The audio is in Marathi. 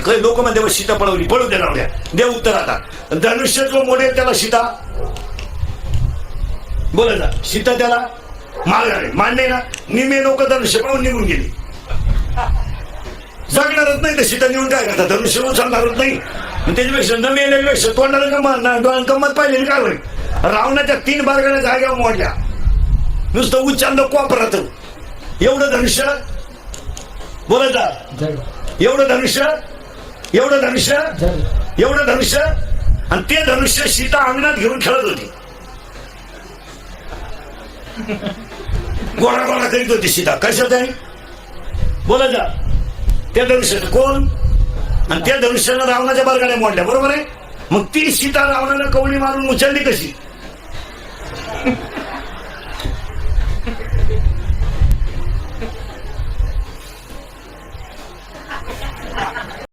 काही लोक म्हणते "बा, सीता पळवली पळू दे राहू द्या दे उत्तर आता. धनुष्य जो मोडेल त्याला सीता. बोला ना सीता त्याला मारणार मान्य आहे ना? निमे लोक धनुष्य पाहून निघून गेली. जगणारच नाही तर सीता निघून काय करतात? धनुष्य उचलणारच नाही. त्याच्यापेक्षा न मेलेल्यापेक्षा तोंडाला गंमत गंमत पाहिजे काय होईल? रावणाच्या तीन बारगाड्या जाग्या मोडल्या. नुसतं उच्चांद कोपरात एवढं धनुष्य? बोलायचा एवढं धनुष्य? एवढं धनुष्य एवढं धनुष्य आणि ते धनुष्य सीता अंगणात घेऊन खेळत होती. गोळा गोळा करीत होती सीता. कशात आहे? बोला जा. त्या धनुष्य कोण? आणि त्या धनुष्यानं रावणाच्या बरगाड्या मोडल्या. बरोबर आहे? मग ती सीता रावणाला कवळी मारून उचलली कशी?